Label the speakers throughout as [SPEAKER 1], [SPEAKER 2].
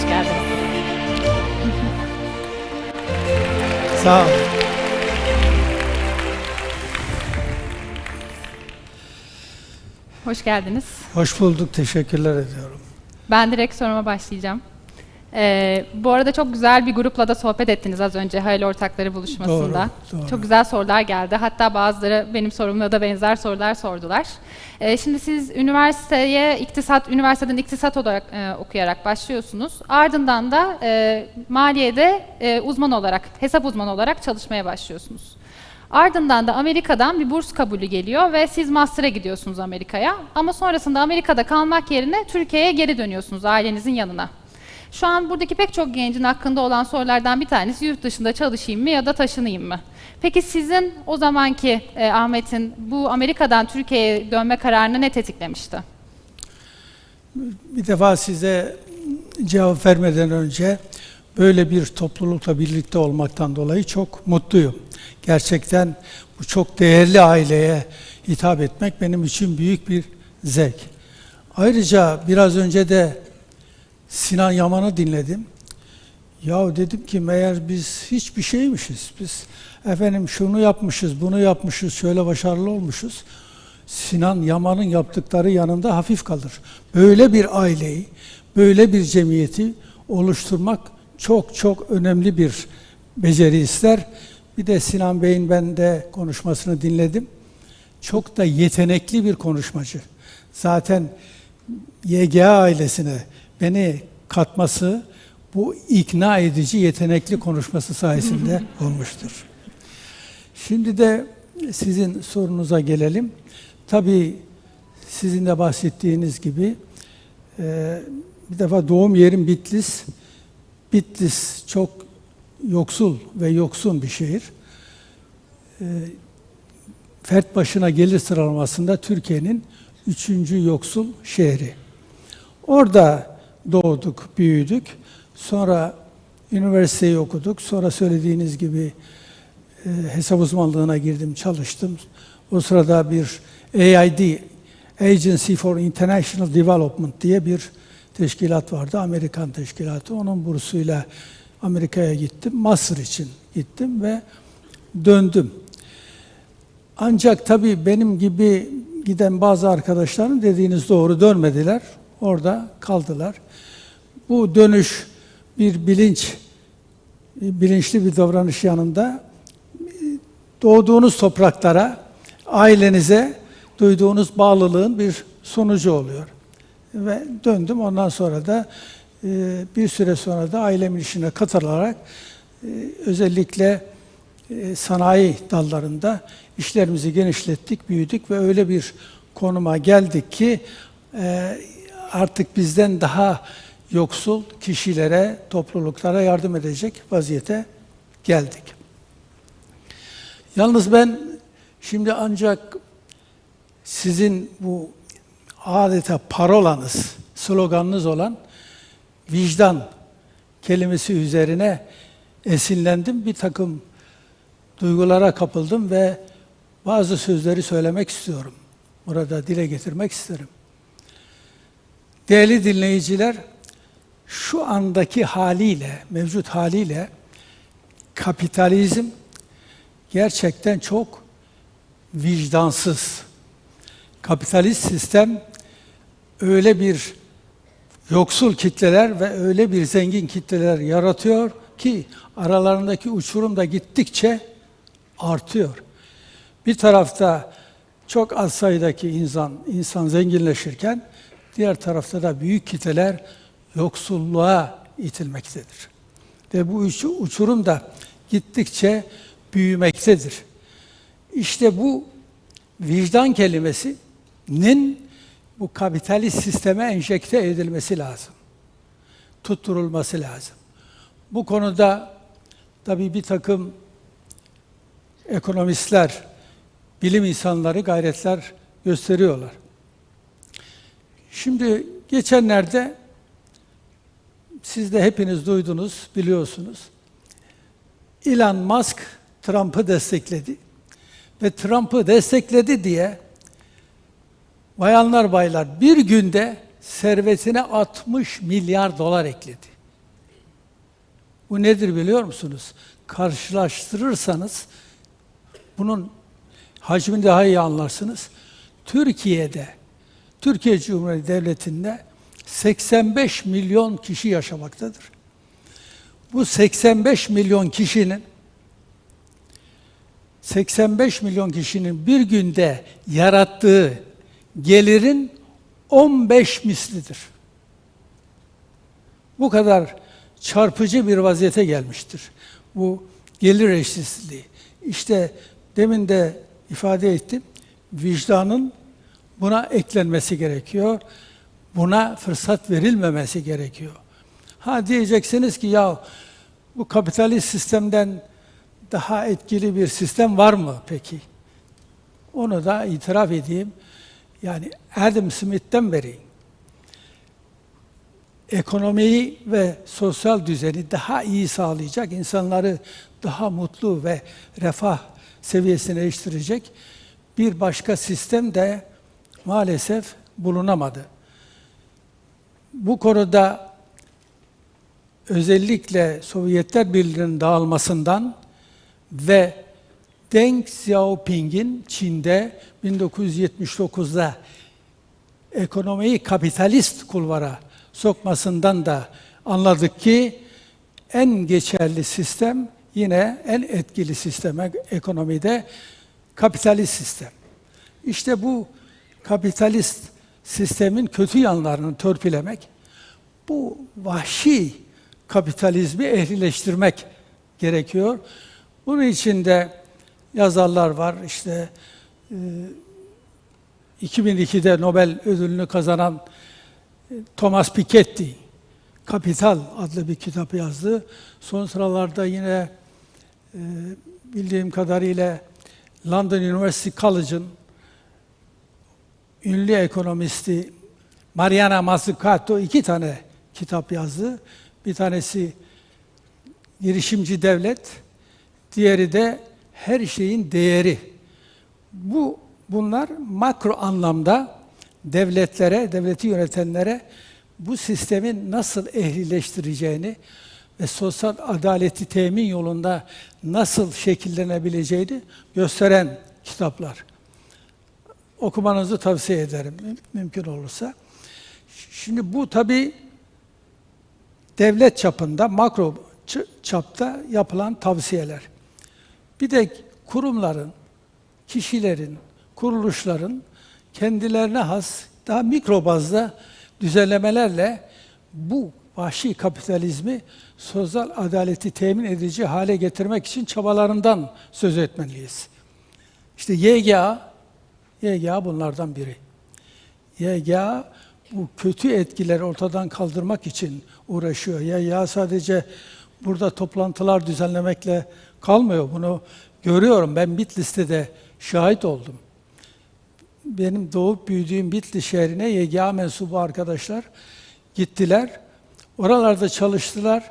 [SPEAKER 1] Hoş geldiniz.
[SPEAKER 2] Sağ ol.
[SPEAKER 1] Hoş geldiniz.
[SPEAKER 2] Hoş bulduk. Teşekkürler ediyorum.
[SPEAKER 1] Ben direkt soruma başlayacağım. Ee, bu arada çok güzel bir grupla da sohbet ettiniz az önce Hayal Ortakları buluşmasında.
[SPEAKER 2] Doğru, doğru.
[SPEAKER 1] Çok güzel sorular geldi. Hatta bazıları benim sorumla da benzer sorular sordular. Ee, şimdi siz üniversiteye iktisat, üniversiteden iktisat olarak e, okuyarak başlıyorsunuz. Ardından da e, maliyede e, uzman olarak, hesap uzmanı olarak çalışmaya başlıyorsunuz. Ardından da Amerika'dan bir burs kabulü geliyor ve siz master'a gidiyorsunuz Amerika'ya. Ama sonrasında Amerika'da kalmak yerine Türkiye'ye geri dönüyorsunuz ailenizin yanına. Şu an buradaki pek çok gencin hakkında olan sorulardan bir tanesi yurt dışında çalışayım mı ya da taşınayım mı? Peki sizin o zamanki e, Ahmet'in bu Amerika'dan Türkiye'ye dönme kararını ne tetiklemişti?
[SPEAKER 2] Bir defa size cevap vermeden önce böyle bir toplulukla birlikte olmaktan dolayı çok mutluyum. Gerçekten bu çok değerli aileye hitap etmek benim için büyük bir zevk. Ayrıca biraz önce de Sinan Yaman'ı dinledim. Ya dedim ki meğer biz hiçbir şeymişiz. Biz efendim şunu yapmışız, bunu yapmışız, şöyle başarılı olmuşuz. Sinan Yaman'ın yaptıkları yanında hafif kalır. Böyle bir aileyi, böyle bir cemiyeti oluşturmak çok çok önemli bir beceri ister. Bir de Sinan Bey'in ben de konuşmasını dinledim. Çok da yetenekli bir konuşmacı. Zaten YGA ailesine beni katması bu ikna edici, yetenekli konuşması sayesinde olmuştur. Şimdi de sizin sorunuza gelelim. Tabii sizin de bahsettiğiniz gibi e, bir defa doğum yerim Bitlis. Bitlis çok yoksul ve yoksun bir şehir. E, fert başına gelir sıralamasında Türkiye'nin üçüncü yoksul şehri. Orada doğduk, büyüdük. Sonra üniversiteyi okuduk. Sonra söylediğiniz gibi e, hesap uzmanlığına girdim, çalıştım. O sırada bir AID, Agency for International Development diye bir teşkilat vardı. Amerikan teşkilatı. Onun bursuyla Amerika'ya gittim. Master için gittim ve döndüm. Ancak tabii benim gibi giden bazı arkadaşlarım dediğiniz doğru dönmediler. Orada kaldılar. Bu dönüş bir bilinç, bilinçli bir davranış yanında doğduğunuz topraklara, ailenize duyduğunuz bağlılığın bir sonucu oluyor. Ve döndüm ondan sonra da e, bir süre sonra da ailemin işine katılarak e, özellikle e, sanayi dallarında işlerimizi genişlettik, büyüdük ve öyle bir konuma geldik ki artık bizden daha yoksul kişilere, topluluklara yardım edecek vaziyete geldik. Yalnız ben şimdi ancak sizin bu adeta parolanız, sloganınız olan vicdan kelimesi üzerine esinlendim. Bir takım duygulara kapıldım ve bazı sözleri söylemek istiyorum. Burada dile getirmek isterim. Değerli dinleyiciler, şu andaki haliyle, mevcut haliyle kapitalizm gerçekten çok vicdansız. Kapitalist sistem öyle bir yoksul kitleler ve öyle bir zengin kitleler yaratıyor ki aralarındaki uçurum da gittikçe artıyor. Bir tarafta çok az sayıdaki insan insan zenginleşirken diğer tarafta da büyük kitleler yoksulluğa itilmektedir. Ve bu uçurum da gittikçe büyümektedir. İşte bu vicdan kelimesinin bu kapitalist sisteme enjekte edilmesi lazım. Tutturulması lazım. Bu konuda tabii bir takım ekonomistler, bilim insanları gayretler gösteriyorlar. Şimdi geçenlerde siz de hepiniz duydunuz, biliyorsunuz. Elon Musk Trump'ı destekledi. Ve Trump'ı destekledi diye bayanlar baylar bir günde servetine 60 milyar dolar ekledi. Bu nedir biliyor musunuz? Karşılaştırırsanız bunun hacmini daha iyi anlarsınız. Türkiye'de, Türkiye Cumhuriyeti Devleti'nde 85 milyon kişi yaşamaktadır. Bu 85 milyon kişinin 85 milyon kişinin bir günde yarattığı gelirin 15 mislidir. Bu kadar çarpıcı bir vaziyete gelmiştir. Bu gelir eşitsizliği. İşte demin de ifade ettim. Vicdanın buna eklenmesi gerekiyor. Buna fırsat verilmemesi gerekiyor. Ha diyeceksiniz ki ya bu kapitalist sistemden daha etkili bir sistem var mı peki? Onu da itiraf edeyim. Yani Adam Smith'ten beri ekonomiyi ve sosyal düzeni daha iyi sağlayacak, insanları daha mutlu ve refah seviyesine eriştirecek bir başka sistem de maalesef bulunamadı. Bu konuda özellikle Sovyetler Birliği'nin dağılmasından ve Deng Xiaoping'in Çin'de 1979'da ekonomiyi kapitalist kulvara sokmasından da anladık ki en geçerli sistem yine en etkili sistem ek- ekonomide kapitalist sistem. İşte bu kapitalist sistemin kötü yanlarını törpülemek, bu vahşi kapitalizmi ehlileştirmek gerekiyor. Bunun için de yazarlar var. İşte e, 2002'de Nobel ödülünü kazanan e, Thomas Piketty, Kapital adlı bir kitap yazdı. Son sıralarda yine e, bildiğim kadarıyla London University College'ın ünlü ekonomisti Mariana Mazzucato iki tane kitap yazdı. Bir tanesi girişimci devlet, diğeri de her şeyin değeri. Bu bunlar makro anlamda devletlere, devleti yönetenlere bu sistemin nasıl ehlileştireceğini ve sosyal adaleti temin yolunda nasıl şekillenebileceğini gösteren kitaplar. Okumanızı tavsiye ederim müm- mümkün olursa. Şimdi bu tabi devlet çapında, makro çapta yapılan tavsiyeler. Bir de kurumların, kişilerin, kuruluşların kendilerine has daha mikro bazda düzenlemelerle bu vahşi kapitalizmi sosyal adaleti temin edici hale getirmek için çabalarından söz etmeliyiz. İşte YGA, YGA bunlardan biri. YGA bu kötü etkileri ortadan kaldırmak için uğraşıyor. YGA sadece burada toplantılar düzenlemekle kalmıyor. Bunu görüyorum. Ben Bitlis'te de şahit oldum. Benim doğup büyüdüğüm Bitlis şehrine YGA mensubu arkadaşlar gittiler. Oralarda çalıştılar,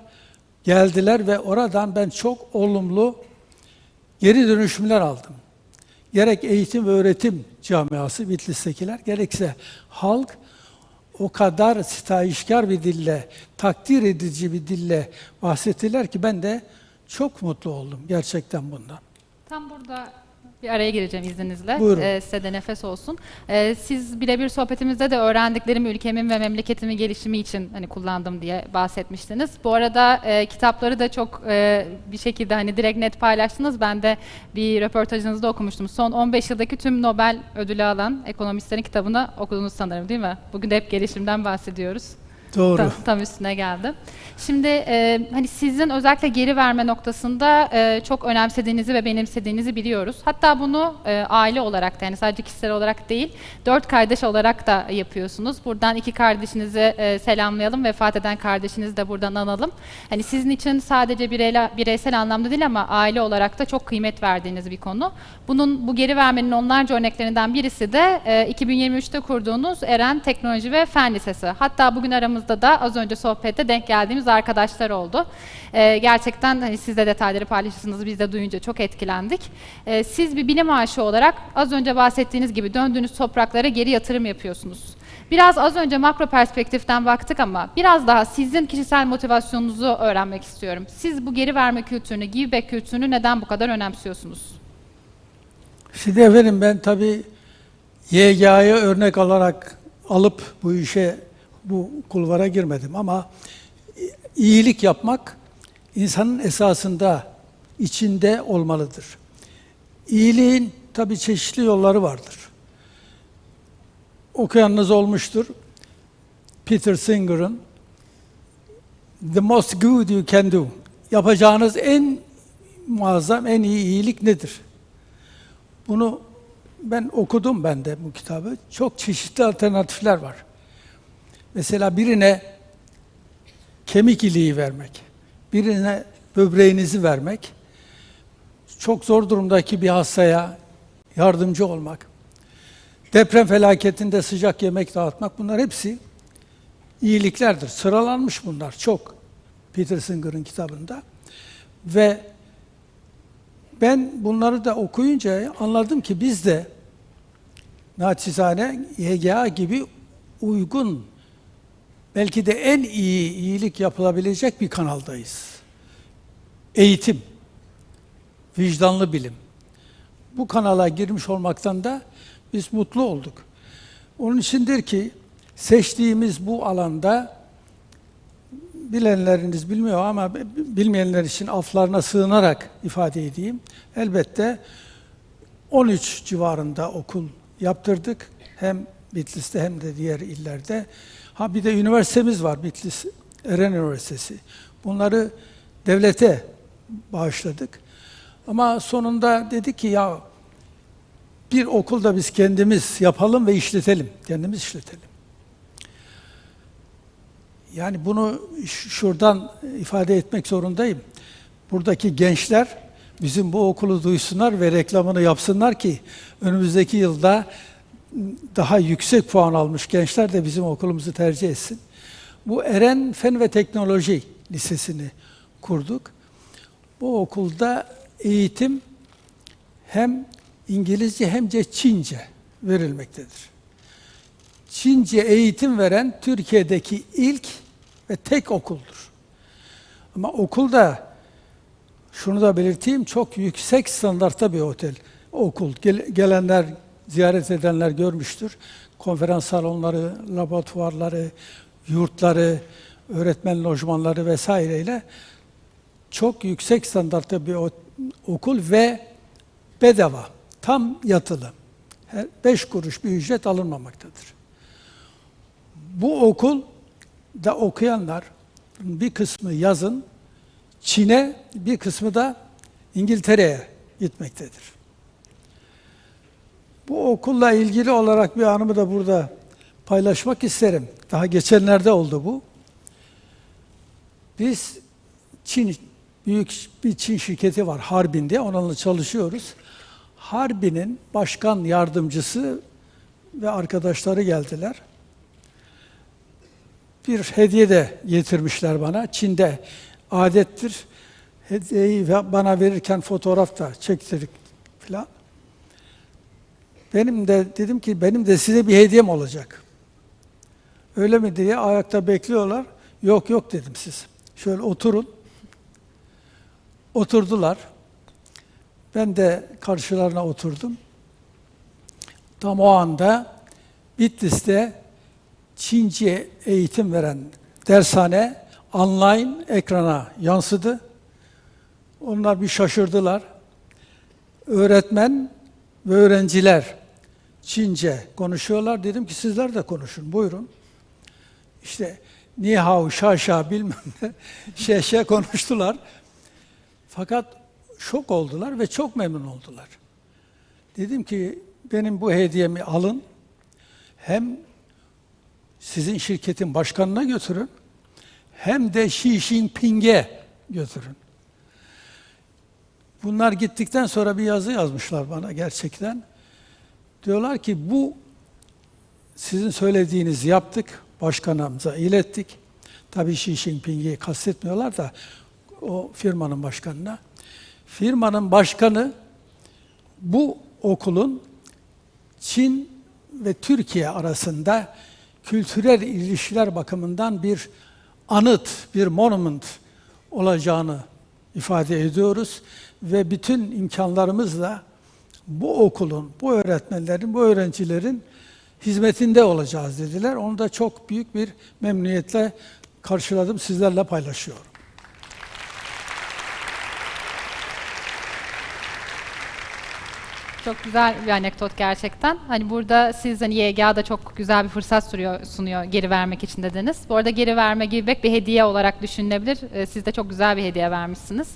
[SPEAKER 2] geldiler ve oradan ben çok olumlu geri dönüşümler aldım. Gerek eğitim ve öğretim camiası Bitlis'tekiler, gerekse halk o kadar sitayişkar bir dille, takdir edici bir dille bahsettiler ki ben de çok mutlu oldum gerçekten bundan.
[SPEAKER 1] Tam burada bir araya gireceğim izninizle.
[SPEAKER 2] Buyurun.
[SPEAKER 1] Ee, size de nefes olsun. Ee, siz birebir sohbetimizde de öğrendiklerimi ülkemin ve memleketimin gelişimi için hani kullandım diye bahsetmiştiniz. Bu arada e, kitapları da çok e, bir şekilde hani direkt net paylaştınız. Ben de bir röportajınızda okumuştum. Son 15 yıldaki tüm Nobel ödülü alan ekonomistlerin kitabını okudunuz sanırım değil mi? Bugün de hep gelişimden bahsediyoruz.
[SPEAKER 2] Doğru.
[SPEAKER 1] Tam, tam üstüne geldi. Şimdi e, hani sizin özellikle geri verme noktasında e, çok önemsediğinizi ve benimsediğinizi biliyoruz. Hatta bunu e, aile olarak da yani sadece kişisel olarak değil, dört kardeş olarak da yapıyorsunuz. Buradan iki kardeşinizi e, selamlayalım, vefat eden kardeşinizi de buradan analım. Hani sizin için sadece bireyle, bireysel anlamda değil ama aile olarak da çok kıymet verdiğiniz bir konu. Bunun bu geri vermenin onlarca örneklerinden birisi de e, 2023'te kurduğunuz Eren Teknoloji ve Fen Lisesi. Hatta bugün aramızda da az önce sohbette denk geldiğimiz arkadaşlar oldu. E, gerçekten hani siz de detayları paylaşırsınız, biz de duyunca çok etkilendik. E, siz bir bilim aşığı olarak az önce bahsettiğiniz gibi döndüğünüz topraklara geri yatırım yapıyorsunuz. Biraz az önce makro perspektiften baktık ama biraz daha sizin kişisel motivasyonunuzu öğrenmek istiyorum. Siz bu geri verme kültürünü, give back kültürünü neden bu kadar önemsiyorsunuz?
[SPEAKER 2] Şimdi efendim ben tabii YGA'yı örnek alarak alıp bu işe, bu kulvara girmedim ama iyilik yapmak insanın esasında içinde olmalıdır. İyiliğin tabii çeşitli yolları vardır. Okuyanınız olmuştur. Peter Singer'ın The most good you can do. Yapacağınız en muazzam, en iyi iyilik nedir? Bunu ben okudum ben de bu kitabı. Çok çeşitli alternatifler var. Mesela birine kemik iliği vermek, birine böbreğinizi vermek, çok zor durumdaki bir hastaya yardımcı olmak, deprem felaketinde sıcak yemek dağıtmak bunlar hepsi iyiliklerdir. Sıralanmış bunlar çok Peter Singer'ın kitabında. Ve ben bunları da okuyunca anladım ki biz de naçizane YGA gibi uygun belki de en iyi iyilik yapılabilecek bir kanaldayız. Eğitim, vicdanlı bilim. Bu kanala girmiş olmaktan da biz mutlu olduk. Onun içindir ki seçtiğimiz bu alanda bilenleriniz bilmiyor ama bilmeyenler için aflarına sığınarak ifade edeyim. Elbette 13 civarında okul yaptırdık. Hem Bitlis'te hem de diğer illerde. Ha bir de üniversitemiz var Bitlis Eren Üniversitesi. Bunları devlete bağışladık. Ama sonunda dedik ki ya bir okulda biz kendimiz yapalım ve işletelim. Kendimiz işletelim. Yani bunu şuradan ifade etmek zorundayım. Buradaki gençler bizim bu okulu duysunlar ve reklamını yapsınlar ki önümüzdeki yılda daha yüksek puan almış gençler de bizim okulumuzu tercih etsin. Bu Eren Fen ve Teknoloji Lisesi'ni kurduk. Bu okulda eğitim hem İngilizce hem de Çince verilmektedir. Çince eğitim veren Türkiye'deki ilk ve tek okuldur. Ama okulda şunu da belirteyim çok yüksek standartta bir otel, okul. Gel- gelenler, ziyaret edenler görmüştür. Konferans salonları, laboratuvarları, yurtları, öğretmen lojmanları vesaireyle çok yüksek standartta bir okul ve bedava, tam yatılı. Her beş kuruş bir ücret alınmamaktadır. Bu okul da okuyanlar bir kısmı yazın Çin'e, bir kısmı da İngiltere'ye gitmektedir. Bu okulla ilgili olarak bir anımı da burada paylaşmak isterim. Daha geçenlerde oldu bu. Biz Çin, büyük bir Çin şirketi var Harbin'de, onunla çalışıyoruz. Harbin'in başkan yardımcısı ve arkadaşları geldiler. Bir hediye de getirmişler bana. Çin'de adettir. Hediyeyi bana verirken fotoğraf da çektirdik falan. Benim de dedim ki benim de size bir hediyem olacak. Öyle mi diye ayakta bekliyorlar. Yok yok dedim siz. Şöyle oturun. Oturdular. Ben de karşılarına oturdum. Tam o anda Bitlis'te Çince eğitim veren dershane online ekrana yansıdı. Onlar bir şaşırdılar. Öğretmen ve öğrenciler Çince konuşuyorlar. Dedim ki sizler de konuşun, buyurun. İşte ni hao, şa şa bilmem ne, şey şey konuştular. Fakat şok oldular ve çok memnun oldular. Dedim ki benim bu hediyemi alın. Hem sizin şirketin başkanına götürün hem de Xi Jinping'e götürün. Bunlar gittikten sonra bir yazı yazmışlar bana gerçekten. Diyorlar ki bu sizin söylediğinizi yaptık, başkanımıza ilettik. Tabii Xi Jinping'i kastetmiyorlar da o firmanın başkanına. Firmanın başkanı bu okulun Çin ve Türkiye arasında kültürel ilişkiler bakımından bir anıt, bir monument olacağını ifade ediyoruz ve bütün imkanlarımızla bu okulun, bu öğretmenlerin, bu öğrencilerin hizmetinde olacağız dediler. Onu da çok büyük bir memnuniyetle karşıladım, sizlerle paylaşıyorum.
[SPEAKER 1] Çok güzel bir anekdot gerçekten. Hani burada siz hani YGA'da çok güzel bir fırsat sunuyor, sunuyor geri vermek için dediniz. Bu arada geri verme gibi bir hediye olarak düşünülebilir. Ee, Siz de çok güzel bir hediye vermişsiniz.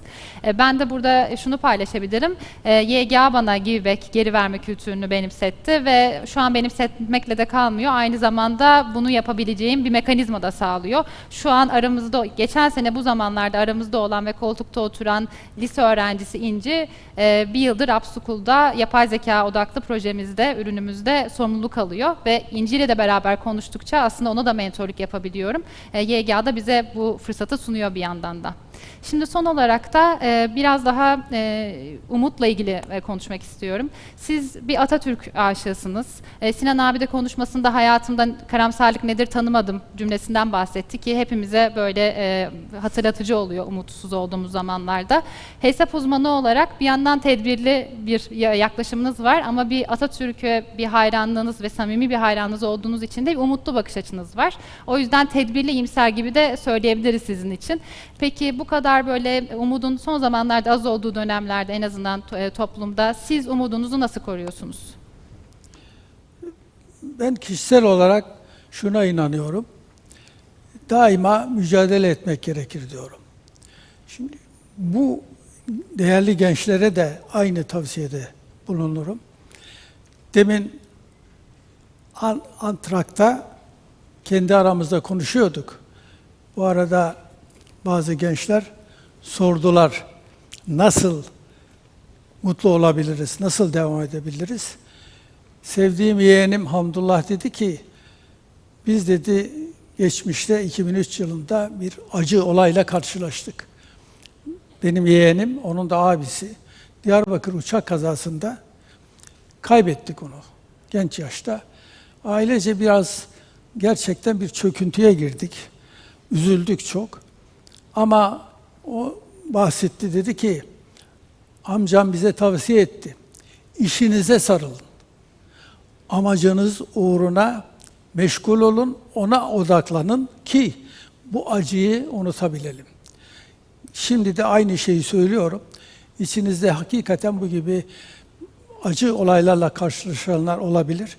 [SPEAKER 1] Ee, Ben de burada şunu paylaşabilirim. Ee, YGA bana giveback, geri verme kültürünü benimsetti ve şu an benimsetmekle de kalmıyor. Aynı zamanda bunu yapabileceğim bir mekanizma da sağlıyor. Şu an aramızda, geçen sene bu zamanlarda aramızda olan ve koltukta oturan lise öğrencisi İnci e, bir yıldır Upschool'da yapay zeka odaklı projemizde, ürünümüzde sorumluluk alıyor ve İnci ile de beraber konuştukça aslında ona da mentorluk yapabiliyorum. E, YGA da bize bu fırsatı sunuyor bir yandan da. Şimdi son olarak da e, biraz daha e, umutla ilgili e, konuşmak istiyorum. Siz bir Atatürk aşığısınız. E, Sinan abi de konuşmasında hayatımda karamsarlık nedir tanımadım cümlesinden bahsetti ki hepimize böyle e, hatırlatıcı oluyor umutsuz olduğumuz zamanlarda. Hesap uzmanı olarak bir yandan tedbirli bir ya- yaklaşımınız var ama bir Atatürk'e bir hayranlığınız ve samimi bir hayranınız olduğunuz için de bir umutlu bakış açınız var. O yüzden tedbirli iyimser gibi de söyleyebiliriz sizin için. Peki bu kadar böyle umudun son zamanlarda az olduğu dönemlerde en azından e, toplumda siz umudunuzu nasıl koruyorsunuz?
[SPEAKER 2] Ben kişisel olarak şuna inanıyorum. Daima mücadele etmek gerekir diyorum. Şimdi bu değerli gençlere de aynı tavsiyede bulunurum. Demin An- Antrak'ta kendi aramızda konuşuyorduk. Bu arada bazı gençler sordular. Nasıl mutlu olabiliriz? Nasıl devam edebiliriz? Sevdiğim yeğenim Hamdullah dedi ki, biz dedi geçmişte 2003 yılında bir acı olayla karşılaştık. Benim yeğenim, onun da abisi Diyarbakır uçak kazasında kaybettik onu genç yaşta. Ailece biraz gerçekten bir çöküntüye girdik. Üzüldük çok. Ama o bahsetti dedi ki amcam bize tavsiye etti. İşinize sarılın amacınız uğruna meşgul olun, ona odaklanın ki bu acıyı unutabilelim. Şimdi de aynı şeyi söylüyorum. İçinizde hakikaten bu gibi acı olaylarla karşılaşanlar olabilir.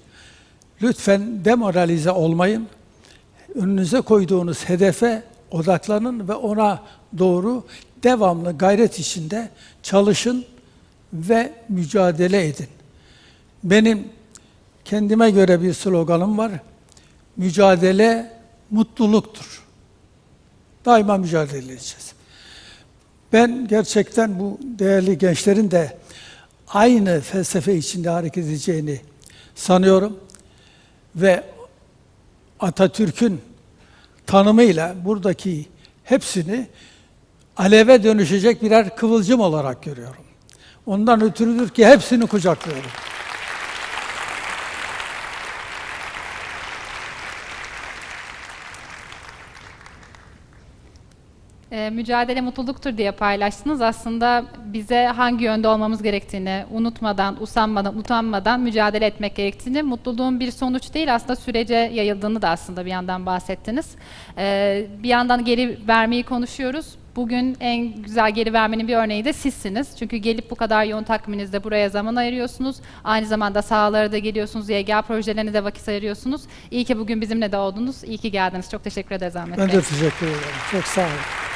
[SPEAKER 2] Lütfen demoralize olmayın. Önünüze koyduğunuz hedefe odaklanın ve ona doğru devamlı gayret içinde çalışın ve mücadele edin. Benim kendime göre bir sloganım var. Mücadele mutluluktur. Daima mücadele edeceğiz. Ben gerçekten bu değerli gençlerin de aynı felsefe içinde hareket edeceğini sanıyorum. Ve Atatürk'ün tanımıyla buradaki hepsini aleve dönüşecek birer kıvılcım olarak görüyorum. Ondan ötürüdür ki hepsini kucaklıyorum.
[SPEAKER 1] E, mücadele mutluluktur diye paylaştınız. Aslında bize hangi yönde olmamız gerektiğini unutmadan, usanmadan, utanmadan mücadele etmek gerektiğini, mutluluğun bir sonuç değil aslında sürece yayıldığını da aslında bir yandan bahsettiniz. E, bir yandan geri vermeyi konuşuyoruz. Bugün en güzel geri vermenin bir örneği de sizsiniz. Çünkü gelip bu kadar yoğun takviminizde buraya zaman ayırıyorsunuz. Aynı zamanda sahalara da geliyorsunuz. YGA projelerine de vakit ayırıyorsunuz. İyi ki bugün bizimle de oldunuz. İyi ki geldiniz. Çok teşekkür ederiz Ahmet
[SPEAKER 2] Ben
[SPEAKER 1] Bey.
[SPEAKER 2] de teşekkür ederim. Çok sağ olun.